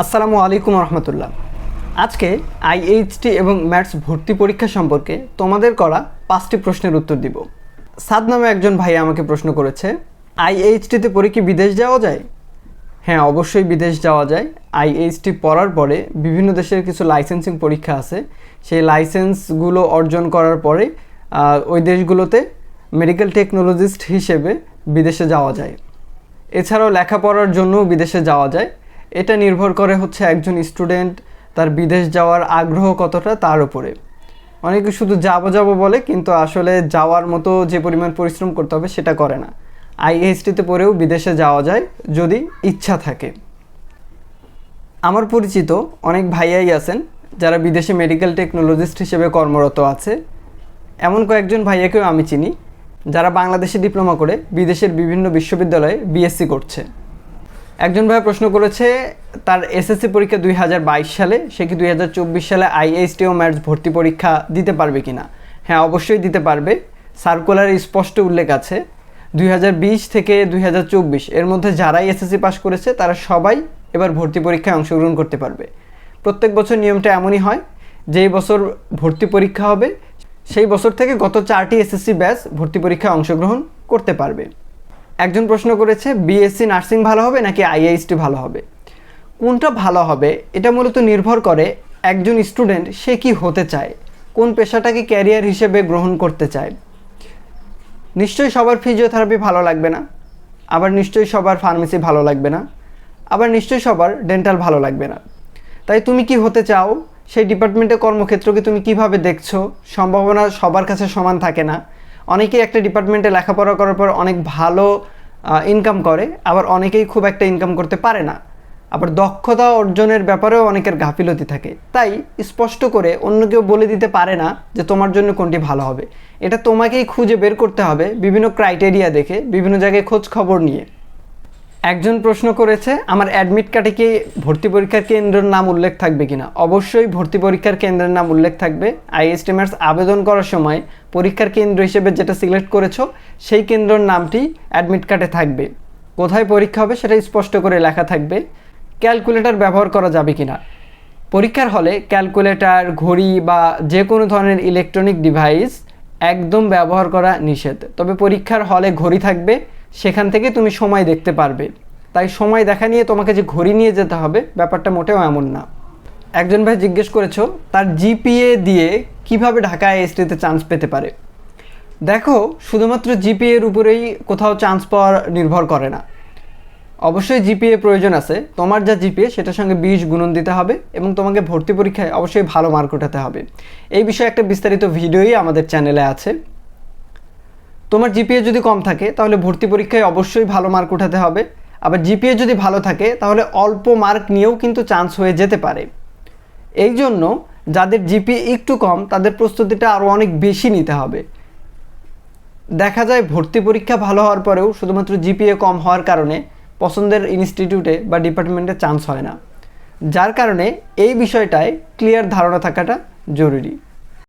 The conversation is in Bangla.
আসসালামু আলাইকুম রহমতুল্লাহ। আজকে আইএইচটি এবং ম্যাথস ভর্তি পরীক্ষা সম্পর্কে তোমাদের করা পাঁচটি প্রশ্নের উত্তর দিব। সাদ নামে একজন ভাই আমাকে প্রশ্ন করেছে আইএইচটিতে পড়ে কি বিদেশ যাওয়া যায়? হ্যাঁ অবশ্যই বিদেশ যাওয়া যায়। আইএইচটি পড়ার পরে বিভিন্ন দেশের কিছু লাইসেন্সিং পরীক্ষা আছে। সেই লাইসেন্সগুলো অর্জন করার পরে ওই দেশগুলোতে মেডিকেল টেকনোলজিস্ট হিসেবে বিদেশে যাওয়া যায়। এছাড়াও লেখাপড়ার জন্য বিদেশে যাওয়া যায়। এটা নির্ভর করে হচ্ছে একজন স্টুডেন্ট তার বিদেশ যাওয়ার আগ্রহ কতটা তার উপরে। অনেকে শুধু যাব যাব বলে, কিন্তু আসলে যাওয়ার মতো যে পরিমাণ পরিশ্রম করতে হবে সেটা করে না। আইএসটিতে পড়েও বিদেশে যাওয়া যায় যদি ইচ্ছা থাকে। আমার পরিচিত অনেক ভাইয়াই আছেন, যারা বিদেশে মেডিকেল টেকনোলজিস্ট হিসেবে কর্মরত আছে। এমন কয়েকজন ভাইয়াকেও আমি চিনি, যারা বাংলাদেশে ডিপ্লোমা করে বিদেশের বিভিন্ন বিশ্ববিদ্যালয়ে বিএসসি করছে। একজন ভাই প্রশ্ন করেছে, তার এসএসসি পরীক্ষা দুই হাজার বাইশ সালে, সে কি দুই হাজার চব্বিশ সালে আইএসটি ও ম্যাথস ভর্তি পরীক্ষা দিতে পারবে কিনা? হ্যাঁ অবশ্যই দিতে পারবে। সার্কুলারে স্পষ্ট উল্লেখ আছে। দুই হাজার বিশ থেকে দুই হাজার চব্বিশ, এর মধ্যে যারাই এসএসসি পাস করেছে, তারা সবাই এবার ভর্তি পরীক্ষায় অংশগ্রহণ করতে পারবে। প্রত্যেক বছর নিয়মটা এমনই হয়, যেই বছর ভর্তি পরীক্ষা হবে, সেই বছর থেকে গত চারটি এসএসসি ব্যাচ ভর্তি পরীক্ষায় অংশগ্রহণ করতে পারবে। একজন প্রশ্ন করেছে বিএসসি নার্সিং ভালো হবে নাকি আইআইএসটি ভালো হবে? কোনটা ভালো হবে? এটা মূলত নির্ভর করে একজন স্টুডেন্ট সে কি হতে চায়, কোন পেশাটাকে ক্যারিয়ার হিসেবে গ্রহণ করতে চায়। নিশ্চয়ই সবার ফিজিওথেরাপি ভালো লাগবে না, আবার নিশ্চয়ই সবার ফার্মেসি ভালো লাগবে না, আবার নিশ্চয়ই সবার ডেন্টাল ভালো লাগবে না। তাই তুমি কি হতে চাও? সেই ডিপার্টমেন্টের কর্মক্ষেত্রকে তুমি কীভাবে দেখছ? সম্ভাবনা সবার কাছে সমান থাকে না। অনেকেই একটা ডিপার্টমেন্টে লেখাপড়া করার পর অনেক ভালো ইনকাম করে, আবার অনেকেই খুব একটা ইনকাম করতে পারে না। আবার দক্ষতা অর্জনের ব্যাপারেও অনেকের গাফিলতি থাকে। তাই স্পষ্ট করে অন্য কেউ বলে দিতে পারে না যে তোমার জন্য কোনটি ভালো হবে। এটা তোমাকেই খুঁজে বের করতে হবে বিভিন্ন ক্রাইটেরিয়া দেখে, বিভিন্ন জায়গায় খোঁজ খবর নিয়ে। একজন প্রশ্ন করেছে, আমার অ্যাডমিট কার্ডে কি ভর্তি পরীক্ষার কেন্দ্রের নাম উল্লেখ থাকবে কিনা? অবশ্যই ভর্তি পরীক্ষার কেন্দ্রের নাম উল্লেখ থাকবে। আইএসটিমার্স আবেদন করার সময় পরীক্ষার কেন্দ্র হিসেবে যেটা সিলেক্ট করেছ, সেই কেন্দ্রের নামটি অ্যাডমিট কার্ডে থাকবে। কোথায় পরীক্ষা হবে সেটা স্পষ্ট করে লেখা থাকবে। ক্যালকুলেটর ব্যবহার করা যাবে কিনা? পরীক্ষার হলে ক্যালকুলেটর ঘড়ি বা যে কোনো ধরনের ইলেকট্রনিক ডিভাইস একদম ব্যবহার করা নিষেধ। তবে পরীক্ষার হলে ঘড়ি থাকবে সেখান থেকে তুমি সময় দেখতে পারবে। তাই সময় দেখা নিয়ে তোমাকে যে ঘড়ি নিয়ে যেতে হবে, ব্যাপারটা মোটেও এমন না। একজন ভাই জিজ্ঞেস করেছ, তার জিপিএ দিয়ে কীভাবে ঢাকা এসটিতে চান্স পেতে পারে? দেখো, শুধুমাত্র জিপিএ এর উপরেই কোথাও চান্স পাওয়ার নির্ভর করে না। অবশ্যই জিপিএ প্রয়োজন আছে। তোমার যা জিপিএ, সেটার সঙ্গে বিশ গুণন দিতে হবে এবং তোমাকে ভর্তি পরীক্ষায় অবশ্যই ভালো মার্ক উঠাতে হবে। এই বিষয়ে একটা বিস্তারিত ভিডিওই আমাদের চ্যানেলে আছে। তোমার জিপিএ যদি কম থাকে, তাহলে ভর্তি পরীক্ষায় অবশ্যই ভালো মার্ক উঠাতে হবে। আবার জিপিএ যদি ভালো থাকে, তাহলে অল্প মার্ক নিয়েও কিন্তু চান্স হয়ে যেতে পারে। এই জন্য যাদের জিপিএ একটু কম, তাদের প্রস্তুতিটা আরও অনেক বেশি নিতে হবে। দেখা যায় ভর্তি পরীক্ষা ভালো হওয়ার পরেও শুধুমাত্র জিপিএ কম হওয়ার কারণে পছন্দের ইনস্টিটিউটে বা ডিপার্টমেন্টে চান্স হয় না। যার কারণে এই বিষয়টায় ক্লিয়ার ধারণা থাকাটা জরুরি।